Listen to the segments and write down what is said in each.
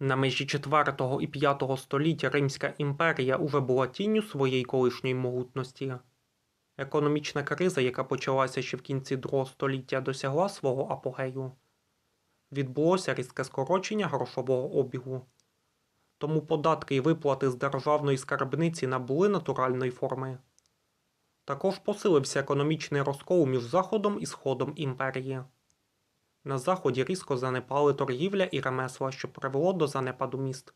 На межі 4 і 5 століття Римська імперія уже була тінню своєї колишньої могутності. Економічна криза, яка почалася ще в кінці другого століття, досягла свого апогею. Відбулося різке скорочення грошового обігу. Тому податки і виплати з державної скарбниці набули натуральної форми. Також посилився економічний розкол між Заходом і Сходом імперії. На заході різко занепали торгівля і ремесла, що привело до занепаду міст.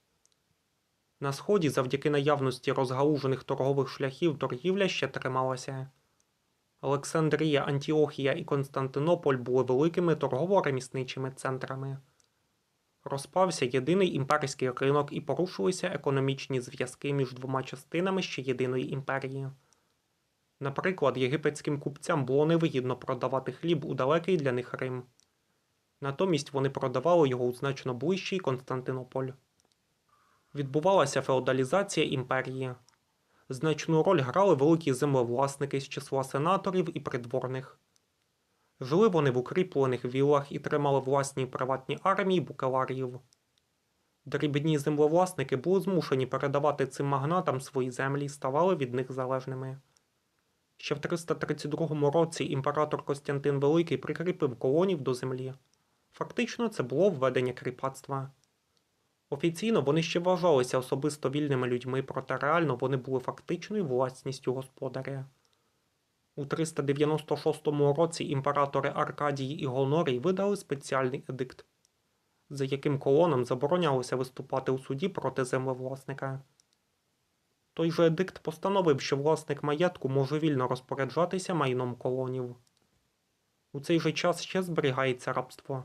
На сході, завдяки наявності розгалужених торгових шляхів, торгівля ще трималася. Олександрія, Антіохія і Константинополь були великими торгово-ремісничими центрами. Розпався єдиний імперський ринок і порушилися економічні зв'язки між двома частинами ще єдиної імперії. Наприклад, єгипетським купцям було невигідно продавати хліб у далекий для них Рим. Натомість вони продавали його у значно ближчий Константинополь. Відбувалася феодалізація імперії. Значну роль грали великі землевласники з числа сенаторів і придворних. Жили вони в укріплених віллах і тримали власні приватні армії букеларіїв. Дрібні землевласники були змушені передавати цим магнатам свої землі і ставали від них залежними. Ще в 332 році імператор Костянтин Великий прикріпив колонів до землі. Фактично, це було введення кріпацтва. Офіційно вони ще вважалися особисто вільними людьми, проте реально вони були фактичною власністю господаря. У 396 році імператори Аркадій і Гонорій видали спеціальний едикт, за яким колонам заборонялося виступати у суді проти землевласника. Той же едикт постановив, що власник маєтку може вільно розпоряджатися майном колонів. У цей же час ще зберігається рабство.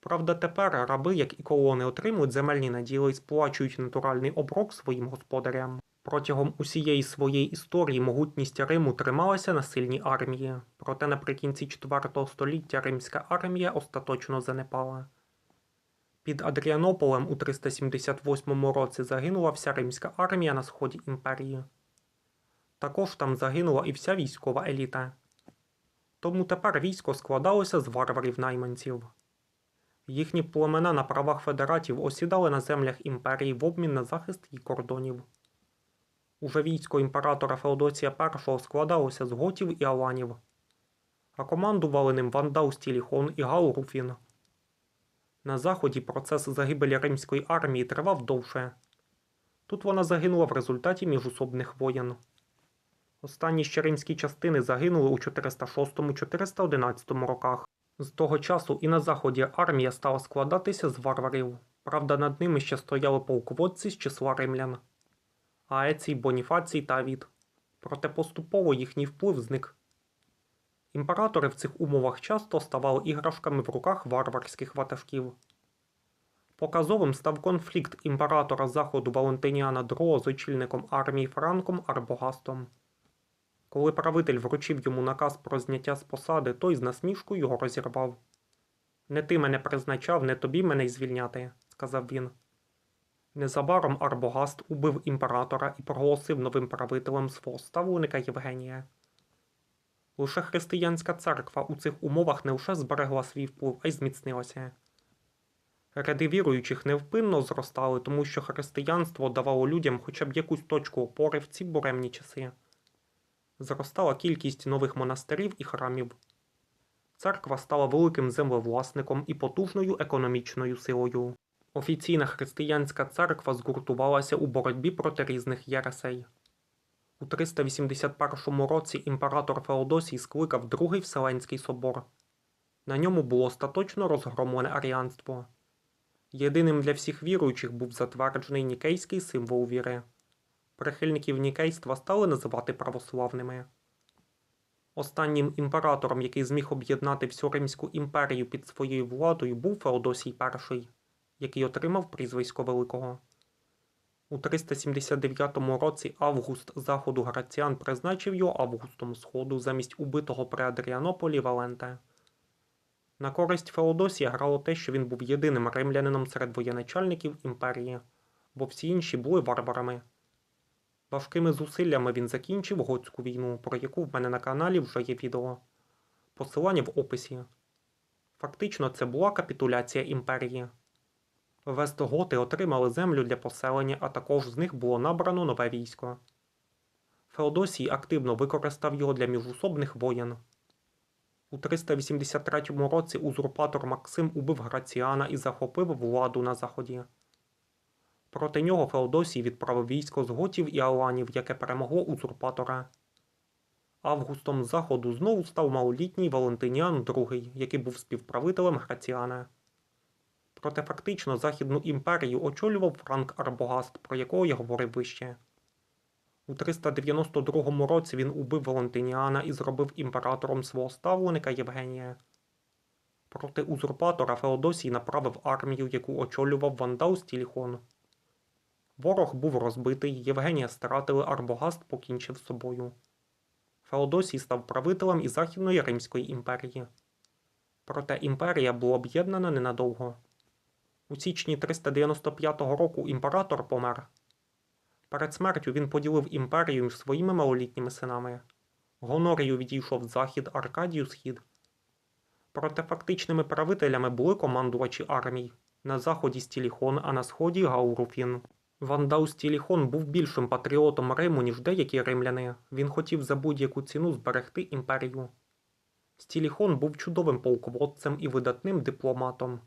Правда, тепер раби, як і колони, отримують земельні наділи і сплачують натуральний оброк своїм господарям. Протягом усієї своєї історії могутність Риму трималася на сильній армії, проте наприкінці IV століття римська армія остаточно занепала. Під Адріанополем у 378 році загинула вся римська армія на сході імперії. Також там загинула і вся військова еліта. Тому тепер військо складалося з варварів-найманців. Їхні племена на правах федератів осідали на землях імперії в обмін на захист її кордонів. Уже військо імператора Феодосія І складалося з готів і аланів, а командували ним Вандал Стіліхон і Гал Руфін. На заході процес загибелі римської армії тривав довше. Тут вона загинула в результаті міжусобних воєн. Останні ще римські частини загинули у 406-411 роках. З того часу і на заході армія стала складатися з варварів. Правда, над ними ще стояли полководці з числа римлян Аецій, Боніфацій та Авід. Проте поступово їхній вплив зник. Імператори в цих умовах часто ставали іграшками в руках варварських ватажків. Показовим став конфлікт імператора Заходу Валентиніана II з очільником армії Франком Арбогастом. Коли правитель вручив йому наказ про зняття з посади, той з насмішкою його розірвав. Не ти мене призначав, не тобі мене й звільняти, сказав він. Незабаром Арбогаст убив імператора і проголосив новим правителем свого ставленика Євгенія. Лише християнська церква у цих умовах не лише зберегла свій вплив, а й зміцнилася. Ряди віруючих невпинно зростали, тому що християнство давало людям хоча б якусь точку опори в ці буремні часи. Зростала кількість нових монастирів і храмів. Церква стала великим землевласником і потужною економічною силою. Офіційна християнська церква згуртувалася у боротьбі проти різних єресей. У 381 році імператор Феодосій скликав Другий Вселенський собор. На ньому було остаточно розгромлене аріанство. Єдиним для всіх віруючих був затверджений нікейський символ віри. Прихильників нікейства стали називати православними. Останнім імператором, який зміг об'єднати всю Римську імперію під своєю владою, був Феодосій І, який отримав прізвисько Великого. У 379 році Август заходу Граціан призначив його Августом Сходу замість убитого при Адріанополі Валенте. На користь Феодосія грало те, що він був єдиним римлянином серед воєначальників імперії, бо всі інші були варварами. Важкими зусиллями він закінчив готську війну, про яку в мене на каналі вже є відео. Посилання в описі. Фактично, це була капітуляція імперії. Вестготи отримали землю для поселення, а також з них було набрано нове військо. Феодосій активно використав його для міжусобних воєн. У 383 році узурпатор Максим убив Граціана і захопив владу на заході. Проти нього Феодосій відправив військо з готів і аланів, яке перемогло узурпатора. Августом заходу знову став малолітній Валентиніан II, який був співправителем Граціана. Проте фактично Західну імперію очолював Франк Арбогаст, про якого я говорив вище. У 392 році він убив Валентиніана і зробив імператором свого ставленика Євгенія. Проти узурпатора Феодосій направив армію, яку очолював вандал Стіліхон. Ворог був розбитий, Євгенія стратили, Арбогаст покінчив з собою. Феодосій став правителем і Західної Римської імперії. Проте імперія була об'єднана ненадовго. У січні 395 року імператор помер. Перед смертю він поділив імперію своїми малолітніми синами. Гонорію відійшов захід, Аркадію схід. Проте фактичними правителями були командувачі армій на заході Стіліхон, а на сході Гауруфін. Вандал Стіліхон був більшим патріотом Риму, ніж деякі римляни. Він хотів за будь-яку ціну зберегти імперію. Стіліхон був чудовим полководцем і видатним дипломатом.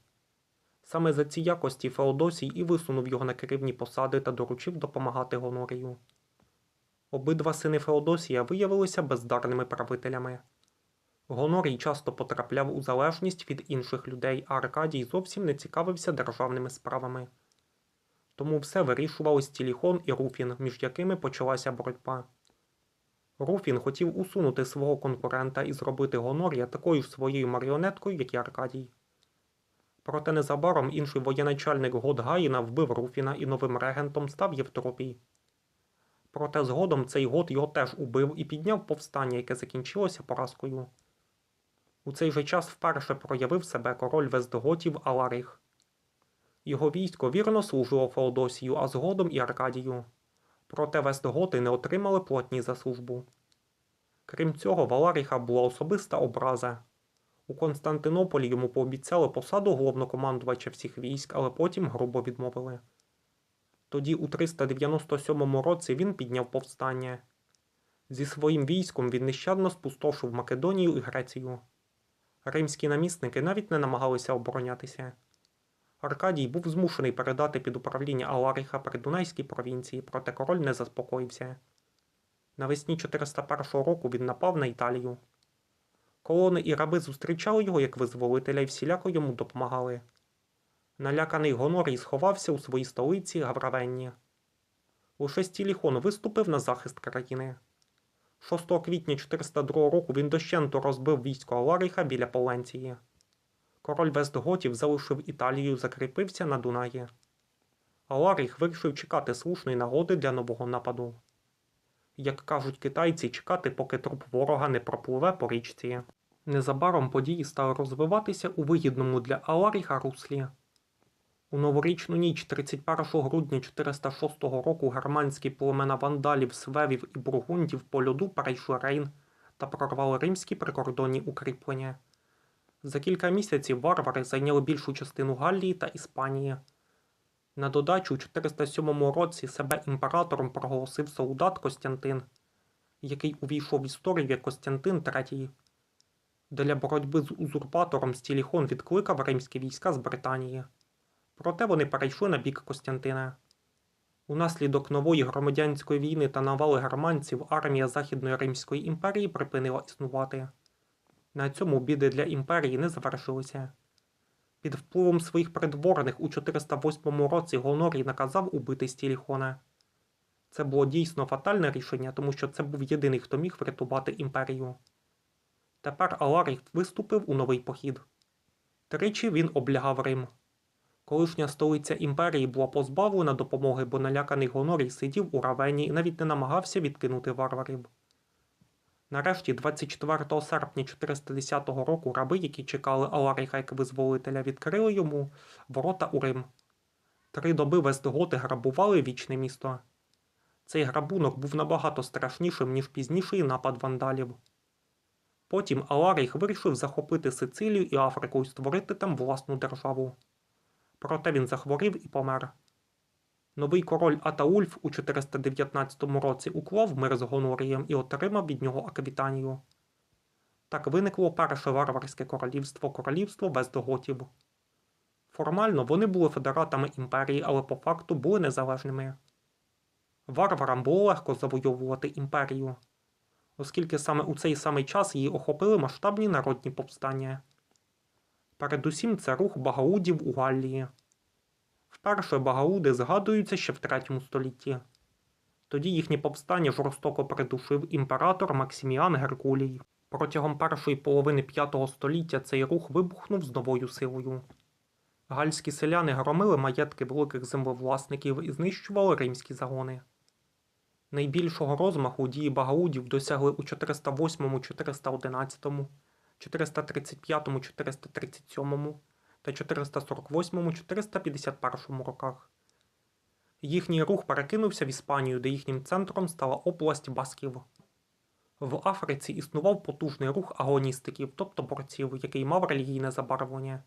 Саме за ці якості Феодосій і висунув його на керівні посади та доручив допомагати Гонорію. Обидва сини Феодосія виявилися бездарними правителями. Гонорій часто потрапляв у залежність від інших людей, а Аркадій зовсім не цікавився державними справами. Тому все вирішували Стіліхон і Руфін, між якими почалася боротьба. Руфін хотів усунути свого конкурента і зробити Гонорія такою ж своєю маріонеткою, як і Аркадій. Проте незабаром інший воєначальник год Гаїна вбив Руфіна і новим регентом став Євтропій. Проте згодом цей год його теж убив і підняв повстання, яке закінчилося поразкою. У цей же час вперше проявив себе король Вестготів Аларих. Його військо вірно служило Феодосію, а згодом і Аркадію. Проте Вестготи не отримали платні за службу. Крім цього, в Аларіха була особиста образа. У Константинополі йому пообіцяли посаду головнокомандувача всіх військ, але потім грубо відмовили. Тоді, у 397 році, він підняв повстання. Зі своїм військом він нещадно спустошив Македонію і Грецію. Римські намісники навіть не намагалися оборонятися. Аркадій був змушений передати під управління Аларіха придунайській провінції, проте король не заспокоївся. Навесні 401 року він напав на Італію. Колони і раби зустрічали його як визволителя і всіляко йому допомагали. Наляканий Гонорій сховався у своїй столиці Гавравенні. Лише Стіліхон виступив на захист країни. 6 квітня 402 року він дощенту розбив військо Аларіха біля Поленції. Король Вестготів залишив Італію, закріпився на Дунаї. Аларіх вирішив чекати слушної нагоди для нового нападу. Як кажуть китайці, чекати, поки труп ворога не пропливе по річці. Незабаром події стали розвиватися у вигідному для Аларіха руслі. У новорічну ніч 31 грудня 406 року германські племена вандалів, свевів і бургундів по льоду перейшли Рейн та прорвали римські прикордонні укріплення. За кілька місяців варвари зайняли більшу частину Галлії та Іспанії. На додачу у 407 році себе імператором проголосив солдат Костянтин, який увійшов в історію як Костянтин III. Для боротьби з узурпатором Стіліхон відкликав римські війська з Британії. Проте вони перейшли на бік Костянтина. Унаслідок нової громадянської війни та навали германців армія Західної Римської імперії припинила існувати. На цьому біди для імперії не завершилися. Під впливом своїх придворних у 408 році Гонорій наказав убити Стіліхона. Це було дійсно фатальне рішення, тому що це був єдиний, хто міг врятувати імперію. Тепер Аларіх виступив у новий похід. Тричі він облягав Рим. Колишня столиця імперії була позбавлена допомоги, бо наляканий Гонорій сидів у равені і навіть не намагався відкинути варварів. Нарешті, 24 серпня 410 року, раби, які чекали Аларіха як визволителя, відкрили йому ворота у Рим. Три доби Вестготи грабували вічне місто. Цей грабунок був набагато страшнішим, ніж пізніший напад вандалів. Потім Аларіх вирішив захопити Сицилію і Африку і створити там власну державу. Проте він захворів і помер. Новий король Атаульф у 419 році уклав мир з Гонорієм і отримав від нього Аквітанію. Так виникло перше варварське королівство королівство Вестготів. Формально вони були федератами імперії, але по факту були незалежними. Варварам було легко завойовувати імперію, оскільки саме у цей самий час її охопили масштабні народні повстання. Передусім це рух багаудів у Галлії. Вперше багауди згадуються ще в третьому столітті. Тоді їхні повстання жорстоко придушив імператор Максиміан Геркулій. Протягом першої половини V століття цей рух вибухнув з новою силою. Гальські селяни громили маєтки великих землевласників і знищували римські загони. Найбільшого розмаху дії багаудів досягли у 408, 411, 435, 437 та 448, 451 роках. Їхній рух перекинувся в Іспанію, де їхнім центром стала область Басків. В Африці існував потужний рух агоністиків, тобто борців, який мав релігійне забарвлення.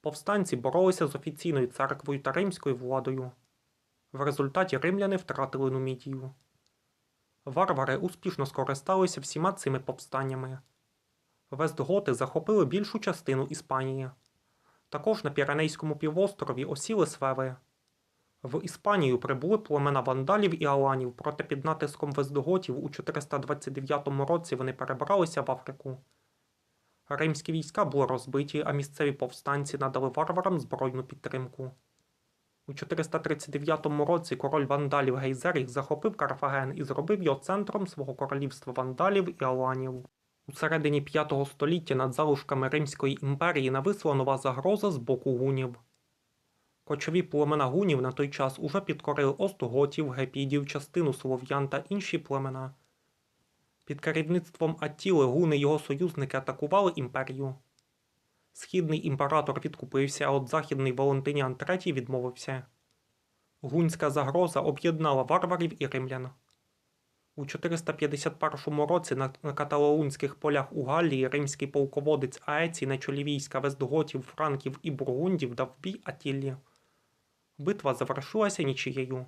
Повстанці боролися з офіційною церквою та римською владою. В результаті римляни втратили Нумідію. Варвари успішно скористалися всіма цими повстаннями. Вестготи захопили більшу частину Іспанії. Також на Піренейському півострові осіли свеви. В Іспанію прибули племена вандалів і аланів, проте під натиском вестготів у 429 році вони перебралися в Африку. Римські війська були розбиті, а місцеві повстанці надали варварам збройну підтримку. У 439 році король вандалів Гейзеріх захопив Карфаген і зробив його центром свого королівства вандалів і аланів. У середині V століття над залишками Римської імперії нависла нова загроза з боку гунів. Кочові племена гунів на той час уже підкорили остготів, гепідів, частину слов'ян та інші племена. Під керівництвом Аттіли гуни його союзники атакували імперію. Східний імператор відкупився, а от західний Валентиніан III відмовився. Гунська загроза об'єднала варварів і римлян. У 451 році на на каталаунських полях у Галлії римський полководець Аецій на чолі війська вестготів, франків і бургундів дав бій Атіллі. Битва завершилася нічиєю.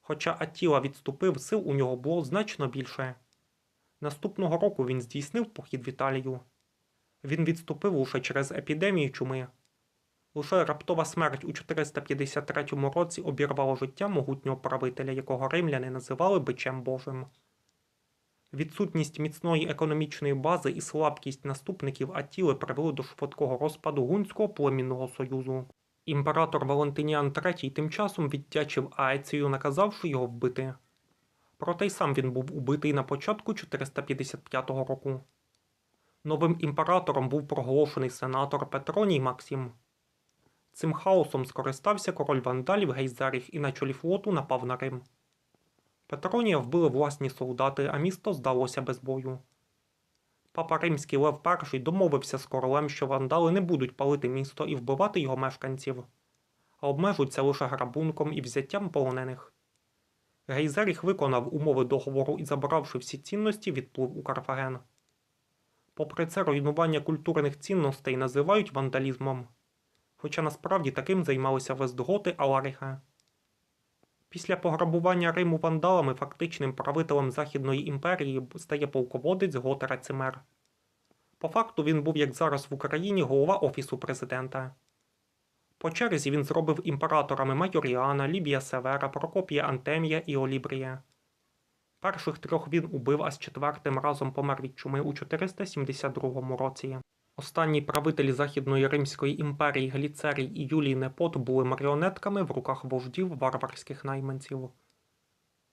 Хоча Аттіла відступив, сил у нього було значно більше. Наступного року він здійснив похід в Італію. Він відступив лише через епідемію чуми. Лише раптова смерть у 453 році обірвала життя могутнього правителя, якого римляни називали бичем Божим. Відсутність міцної економічної бази і слабкість наступників Атіли привели до швидкого розпаду гунського племінного союзу. Імператор Валентиніан III тим часом віддячив Аецію, наказавши його вбити. Проте й сам він був убитий на початку 455 року. Новим імператором був проголошений сенатор Петроній Максим. Цим хаосом скористався король вандалів Гейзеріх і на чолі флоту напав на Рим. Петронія вбили власні солдати, а місто здалося без бою. Папа Римський Лев І домовився з королем, що вандали не будуть палити місто і вбивати його мешканців, а обмежуються лише грабунком і взяттям полонених. Гейзеріх виконав умови договору і, забравши всі цінності, відплив у Карфаген. Попри це, руйнування культурних цінностей називають вандалізмом, хоча насправді таким займалися вестготи Аларіха. Після пограбування Риму вандалами фактичним правителем Західної імперії стає полководець Готера Цимер. По факту він був, як зараз в Україні, голова Офісу президента. По черзі він зробив імператорами Майоріана, Лібія Севера, Прокопія Антемія і Олібрія. Перших трьох він убив, а з четвертим разом помер від чуми у 472 році. Останні правителі Західної Римської імперії Гліцерій і Юлій Непот були маріонетками в руках вождів варварських найманців.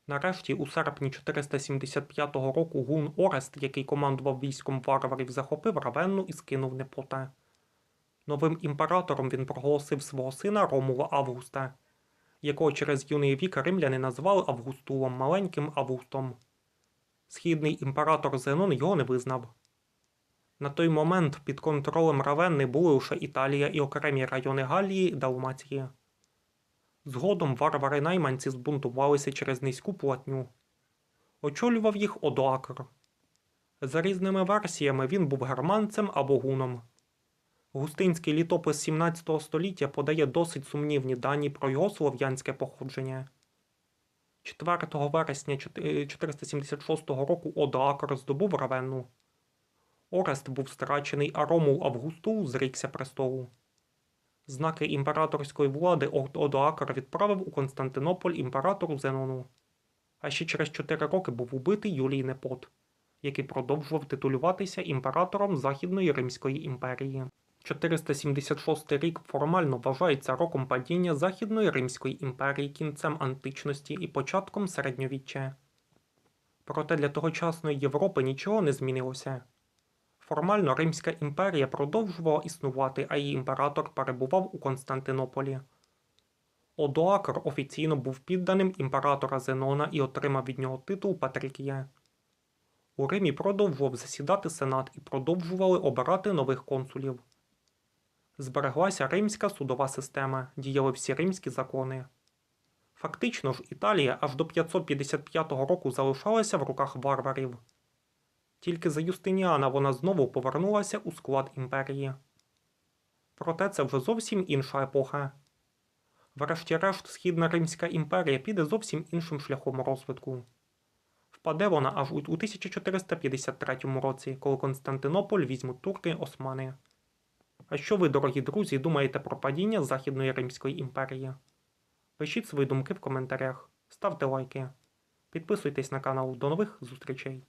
Нарешті, у серпні 475 року гун Орест, який командував військом варварів, захопив Равенну і скинув Непота. Новим імператором він проголосив свого сина Ромула Августа, якого через юний вік римляни назвали Августулом маленьким Августом. Східний імператор Зенон його не визнав. На той момент під контролем Равенни були лише Італія і окремі райони Галії і Далмації. Згодом варвари-найманці збунтувалися через низьку платню. Очолював їх Одоакр. За різними версіями він був германцем або гуном. Густинський літопис 17 століття подає досить сумнівні дані про його слов'янське походження. 4 вересня 476 року Одоакр здобув Равенну. Орест був страчений, а Ромул Августул зрікся престолу. Знаки імператорської влади Од- Одоакр відправив у Константинополь імператору Зенону. А ще через 4 роки був убитий Юлій Непот, який продовжував титулюватися імператором Західної Римської імперії. 476 рік формально вважається роком падіння Західної Римської імперії кінцем античності і початком середньовіччя. Проте для тогочасної Європи нічого не змінилося. Формально Римська імперія продовжувала існувати, а її імператор перебував у Константинополі. Одоакр офіційно був підданим імператора Зенона і отримав від нього титул Патрикія. У Римі продовжував засідати сенат і продовжували обирати нових консулів. Збереглася римська судова система, діяли всі римські закони. Фактично ж Італія аж до 555 року залишалася в руках варварів. Тільки за Юстиніана вона знову повернулася у склад імперії. Проте це вже зовсім інша епоха. Врешті-решт, Східна Римська імперія піде зовсім іншим шляхом розвитку. Впаде вона аж у 1453 році, коли Константинополь візьмуть турки османи. А що ви, дорогі друзі, думаєте про падіння Західної Римської імперії? Пишіть свої думки в коментарях, ставте лайки, підписуйтесь на канал. До нових зустрічей!